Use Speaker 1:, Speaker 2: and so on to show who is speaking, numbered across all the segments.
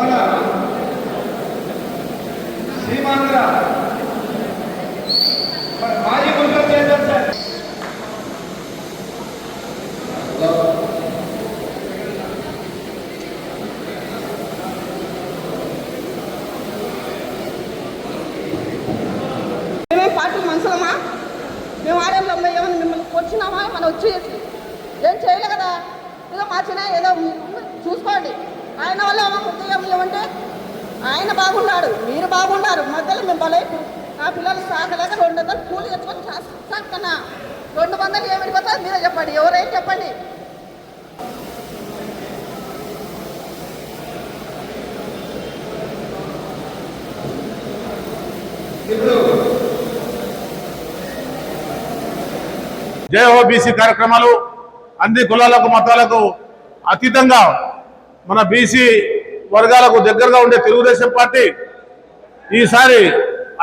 Speaker 1: మన సీమాంధ్ర మాజీ ముఖ్యం ఏంటంటే సార్
Speaker 2: పార్టీ మనుషులమా? మేము ఏమైనా మిమ్మల్ని వచ్చినామా మనం వచ్చేసి ఏం చేయలే కదా? ఏదో మార్చినా ఏదో చూసుకోండి. ఆయన వల్ల ఉద్యోగం ఏమంటే ఆయన బాగున్నాడు మీరు బాగున్నారు మధ్యలో మేము భలే ఆ పిల్లలు సాగలేక రెండు వందలు కూలి తెచ్చుకొని సాకన్నా రెండు వందలు ఏమిటి పోతుంది మీరే చెప్పండి ఎవరైనా చెప్పండి?
Speaker 1: ఇప్పుడు
Speaker 3: ఓబీసీ కార్యక్రమాలు అన్ని కులాలకు మతాలకు అతీతంగా మన బీసీ వర్గాలకు దగ్గరగా ఉండే తెలుగుదేశం పార్టీ ఈసారి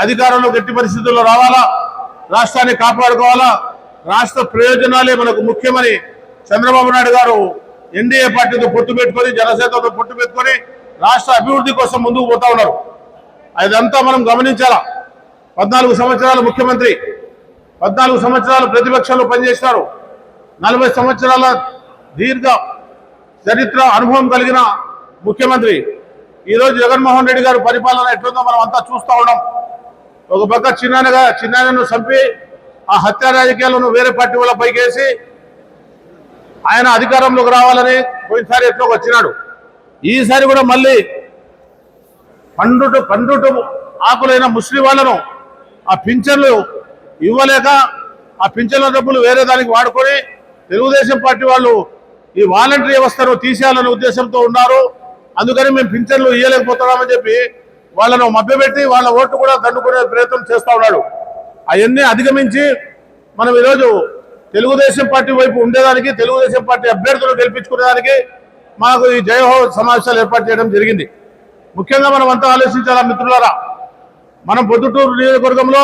Speaker 3: అధికారంలో గట్టి పరిస్థితుల్లో రావాలా? రాష్ట్రాన్ని కాపాడుకోవాలా? రాష్ట్ర ప్రయోజనాలే మనకు ముఖ్యమని చంద్రబాబు నాయుడు గారు ఎన్డీఏ పార్టీతో పొత్తు పెట్టుకొని జనసేనతో పొత్తు పెట్టుకొని రాష్ట్ర అభివృద్ధి కోసం ముందుకు పోతా ఉన్నారు. అదంతా మనం గమనించాలా? పద్నాలుగు సంవత్సరాల ముఖ్యమంత్రి పద్నాలుగు సంవత్సరాలు ప్రతిపక్షంలో పనిచేశారు. నలభై సంవత్సరాల దీర్ఘ చరిత్ర అనుభవం కలిగిన ముఖ్యమంత్రి. ఈరోజు జగన్మోహన్ రెడ్డి గారు పరిపాలన ఎట్లుందో మనం అంతా చూస్తూ ఉన్నాం. ఒక పక్క చిన్నానగా చిన్నానను చంపి ఆ హత్య రాజకీయాలను వేరే పార్టీ వాళ్ళ పైకేసి ఆయన అధికారంలోకి రావాలని పోయినసారి ఎట్లో వచ్చినాడు. ఈసారి కూడా మళ్ళీ పండుట పండుట ఆకులైన ముస్లిం వాళ్ళను ఆ పింఛన్లు ఇవ్వలేక ఆ పింఛన్ల డబ్బులు వేరే దానికి వాడుకొని తెలుగుదేశం పార్టీ వాళ్ళు ఈ వాలంటరీ వ్యవస్థను తీసేయాలనే ఉద్దేశంతో ఉన్నారు. అందుకని మేము పింఛన్లు ఇవ్వలేకపోతున్నామని చెప్పి వాళ్ళను మభ్యపెట్టి వాళ్ళ ఓట్లు కూడా దండుకునే ప్రయత్నం చేస్తూ ఉన్నాడు. అవన్నీ అధిగమించి మనం ఈరోజు తెలుగుదేశం పార్టీ వైపు ఉండేదానికి తెలుగుదేశం పార్టీ అభ్యర్థులు గెలిపించుకునేదానికి మాకు ఈ జయహో సమావేశాలు ఏర్పాటు చేయడం జరిగింది. ముఖ్యంగా మనం అంతా ఆలోచించాలా మిత్రులారా? మనం పొద్దుటూరు నియోజకవర్గంలో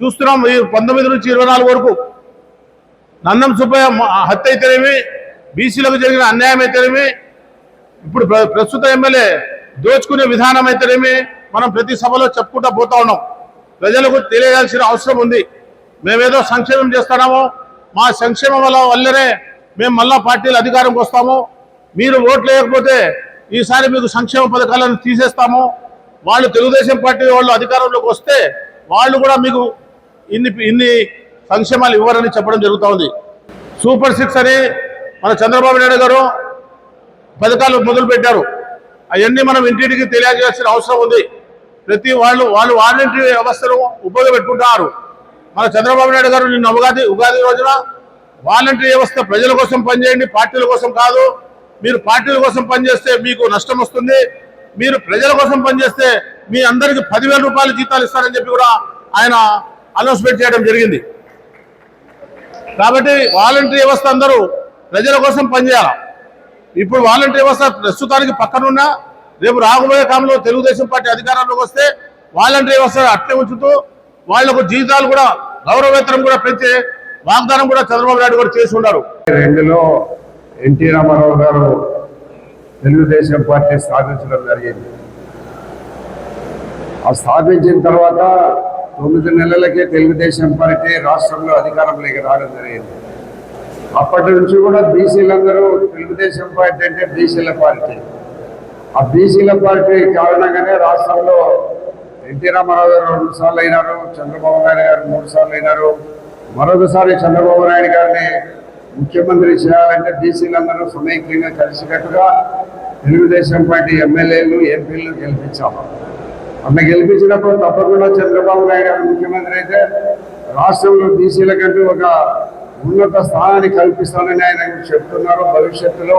Speaker 3: చూస్తున్నాం ఈ పంతొమ్మిది నుంచి ఇరవై నాలుగు వరకు నందం సుబ్బయ్య హత్య అయితేనేమి బీసీలకు జరిగిన అన్యాయం అయితేనేమి? ఇప్పుడు ప్ర- ప్రస్తుత ఎమ్మెల్యే దోచుకునే విధానం అయితేనేమి? మనం ప్రతి సభలో చెప్పుకుంటూ పోతా ఉన్నాం. ప్రజలకు తెలియాల్సిన అవసరం ఉంది. మేమేదో సంక్షేమం చేస్తున్నాము మా సంక్షేమం వల్ల వల్లనే మేము మళ్ళా పార్టీలు అధికారంకి వస్తాము మీరు ఓట్లు వేయకపోతే ఈసారి మీకు సంక్షేమ పథకాలను తీసేస్తాము వాళ్ళు తెలుగుదేశం పార్టీ వాళ్ళు అధికారంలోకి వస్తే వాళ్ళు కూడా మీకు ఇన్ని ఇన్ని సంక్షేమాలు ఇవ్వరని చెప్పడం జరుగుతూ ఉంది. సూపర్ సిక్స్ అని మన చంద్రబాబు నాయుడు గారు పథకాలు మొదలుపెట్టారు. అవన్నీ మనం ఇంటింటికి తెలియజేయాల్సిన అవసరం ఉంది. ప్రతి వాళ్ళు వాళ్ళు వాలంటరీ వ్యవస్థను ఉపయోగపెట్టుకుంటున్నారు మన చంద్రబాబు నాయుడు గారు నిన్న ఉగాది ఉగాది రోజున వాలంటరీ వ్యవస్థ ప్రజల కోసం పనిచేయండి పార్టీల కోసం కాదు. మీరు పార్టీల కోసం పనిచేస్తే మీకు నష్టం వస్తుంది. మీరు ప్రజల కోసం పనిచేస్తే మీ అందరికి పదివేల రూపాయల జీతాలు ఇస్తారని చెప్పి కూడా ఆయన అనౌన్స్మెంట్ చేయడం జరిగింది. కాబట్టి వాలంటరీ వ్యవస్థ అందరూ ప్రజల కోసం పనిచేయాలి? ఇప్పుడు వాలంటీర్ వ్యవస్థ ప్రస్తుతానికి పక్కనున్న రేపు రాబోయే కాలంలో తెలుగుదేశం పార్టీ అధికారంలోకి వస్తే వాలంటీర్ వ్యవస్థ అట్లే ఉంచుతూ వాళ్ళకు జీతాలు కూడా గౌరవేతనం కూడా పెంచే వాగ్దానం కూడా చంద్రబాబు నాయుడు గారు చేసి ఉన్నారు.
Speaker 4: రెండులో ఎన్టీ రామారావు గారు తెలుగుదేశం పార్టీ స్థాపించడం జరిగింది. ఆ స్థాపించిన తర్వాత తొమ్మిది నెలలకే తెలుగుదేశం పార్టీ రాష్ట్రంలో అధికారంలోకి రావడం జరిగింది. అప్పటి నుంచి కూడా బీసీలందరూ తెలుగుదేశం పార్టీ అంటే బీసీల పార్టీ. ఆ బీసీల పార్టీ కారణంగానే రాష్ట్రంలో ఎన్టీ రామారావు గారు రెండు సార్లు అయినారు చంద్రబాబు నాయుడు గారు మూడు సార్లు అయినారు. మరొకసారి చంద్రబాబు నాయుడు గారిని ముఖ్యమంత్రి చేయాలంటే బీసీలందరూ సమైక్యంగా కలిసికట్టుగా తెలుగుదేశం పార్టీ ఎమ్మెల్యేలు ఎంపీలు గెలిపించాము అట్లా గెలిపించినప్పుడు తప్పకుండా చంద్రబాబు నాయుడు గారు ముఖ్యమంత్రి అయితే రాష్ట్రంలో బీసీలకంటూ ఒక ఉన్నత స్థానాన్ని కల్పిస్తానని ఆయన చెప్తున్నారు. భవిష్యత్తులో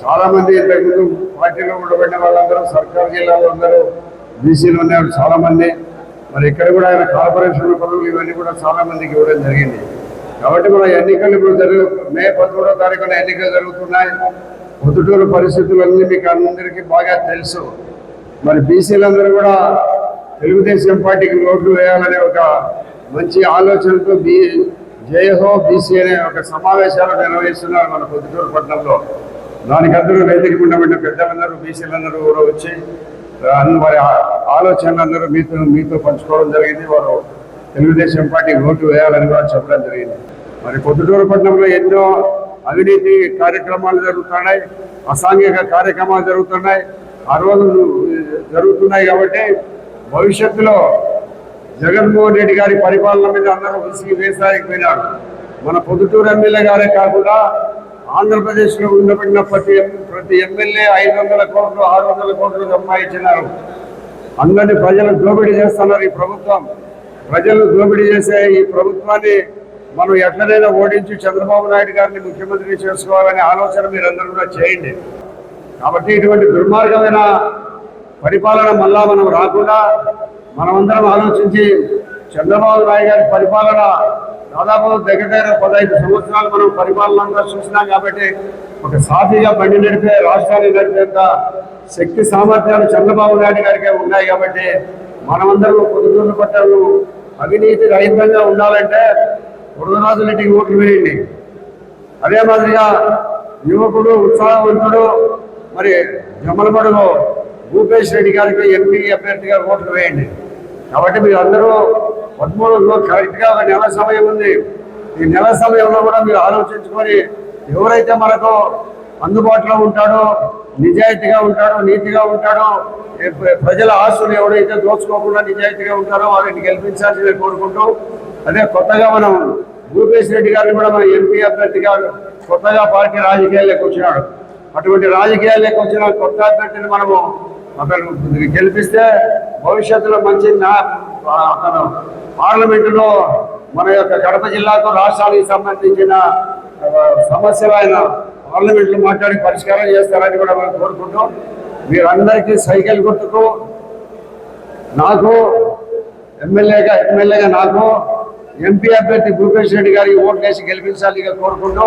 Speaker 4: చాలా మంది ఇంతకుముందు పార్టీలో ఉండబడిన వాళ్ళందరూ సర్కారు జిల్లాలో అందరూ బీసీలు ఉన్నారు చాలా మంది మరి ఇక్కడ కూడా ఆయన కార్పొరేషన్ పదవులు ఇవన్నీ కూడా చాలా మందికి ఇవ్వడం జరిగింది. కాబట్టి మన ఎన్నికలు ఇప్పుడు జరుగు మే పదమూడో తారీఖున ఎన్నికలు జరుగుతున్నాయి. పొద్దుటూరు పరిస్థితులన్నీ మీకు అందరికీ బాగా తెలుసు. మరి బీసీలందరూ కూడా తెలుగుదేశం పార్టీకి ఓట్లు వేయాలనే ఒక మంచి ఆలోచనతో బీ జయహో బీసీ అనే ఒక సమావేశాలు నిర్వహిస్తున్నారు మన పొద్దుటూరు పట్టణంలో. దానికి అందరూ వేదిక ఉండబడిన పెద్దలందరూ బీసీలందరూ కూడా వచ్చి వారి ఆలోచనలందరూ మీతో మీతో పంచుకోవడం జరిగింది. వారు తెలుగుదేశం పార్టీ ఓటు వేయాలని కూడా చెప్పడం జరిగింది. మరి పొద్దుటూరు పట్టణంలో ఎన్నో అవినీతి కార్యక్రమాలు జరుగుతున్నాయి అసాంఘిక కార్యక్రమాలు జరుగుతున్నాయి. ఆ రోజు జరుగుతున్నాయి కాబట్టి భవిష్యత్తులో జగన్మోహన్ రెడ్డి గారి పరిపాలన మీద అందరూ విసిగి వేసాగిపోయినారు మన పొద్దుటూరు ఎమ్మెల్యే గారే కాకుండా ఆంధ్రప్రదేశ్లో ఉండబడిన ప్రతి ఎం- ప్రతి ఎమ్మెల్యే ఐదు వందల కోట్లు ఆరు వందల కోట్లు సంపాదించినారు. అందరినీ ప్రజలు దోపిడీ చేస్తున్నారు ఈ ప్రభుత్వం. ప్రజలు దోపిడీ చేసే ఈ ప్రభుత్వాన్ని మనం ఎట్లనైనా ఓడించి చంద్రబాబు నాయుడు గారిని ముఖ్యమంత్రి చేసుకోవాలనే ఆలోచన మీరందరూ కూడా చేయండి. కాబట్టి ఇటువంటి దుర్మార్గమైన పరిపాలన మళ్ళా మనం రాకుండా మనమందరం ఆలోచించి చంద్రబాబు నాయుడు గారి పరిపాలన దాదాపు దగ్గర దగ్గర పదహైదు సంవత్సరాలు మనం పరిపాలన అంతా చూసినాం కాబట్టి ఒక సాఫీగా బండి నడిపే రాష్ట్రాన్ని నడిపేంత శక్తి సామర్థ్యాలు చంద్రబాబు నాయుడు గారికే ఉన్నాయి కాబట్టి మనమందరం పొద్దున్న పట్టాలు అవినీతి రహితంగా ఉండాలంటే వరదరాజులకి ఓట్లు వేయండి. అదే మాదిరిగా యువకుడు ఉత్సాహవంతుడు మరి జమలమడుగు భూపేష్ రెడ్డి గారికి ఎంపీ అభ్యర్థిగా ఓట్లు వేయండి. కాబట్టి మీరందరూ పద్మూడులో కరెక్ట్గా ఒక నెల సమయం ఉంది. ఈ నెల సమయంలో కూడా మీరు ఆలోచించుకొని ఎవరైతే మనకు అందుబాటులో ఉంటాడో నిజాయితీగా ఉంటాడో నీతిగా ఉంటాడో ప్రజల ఆస్తులు ఎవరైతే దోచుకోకుండా నిజాయితీగా ఉంటారో వారిని గెలిపించాల్సిందే కోరుకుంటూ అదే కొత్తగా మనం భూపేష్ రెడ్డి గారిని కూడా మన ఎంపీ అభ్యర్థిగా కొత్తగా పార్టీ రాజకీయాల్లోకి వచ్చినాడు. అటువంటి రాజకీయాల్లోకి వచ్చిన కొత్త అభ్యర్థిని మనము అతను గెలిపిస్తే భవిష్యత్తులో మంచి అతను పార్లమెంటులో మన యొక్క కడప జిల్లాకు రాష్ట్రానికి సంబంధించిన సమస్యలు ఆయన పార్లమెంట్లో మాట్లాడి పరిష్కారం చేస్తారని కూడా మనం కోరుకుంటాం మీరందరికీ సైకిల్ గుర్తుకు నాకు ఎమ్మెల్యేగా ఎమ్మెల్యేగా నాకు ఎంపీ అభ్యర్థి భూపేష్ రెడ్డి గారికి ఓట్లేసి గెలిపించాలిగా కోరుకుంటూ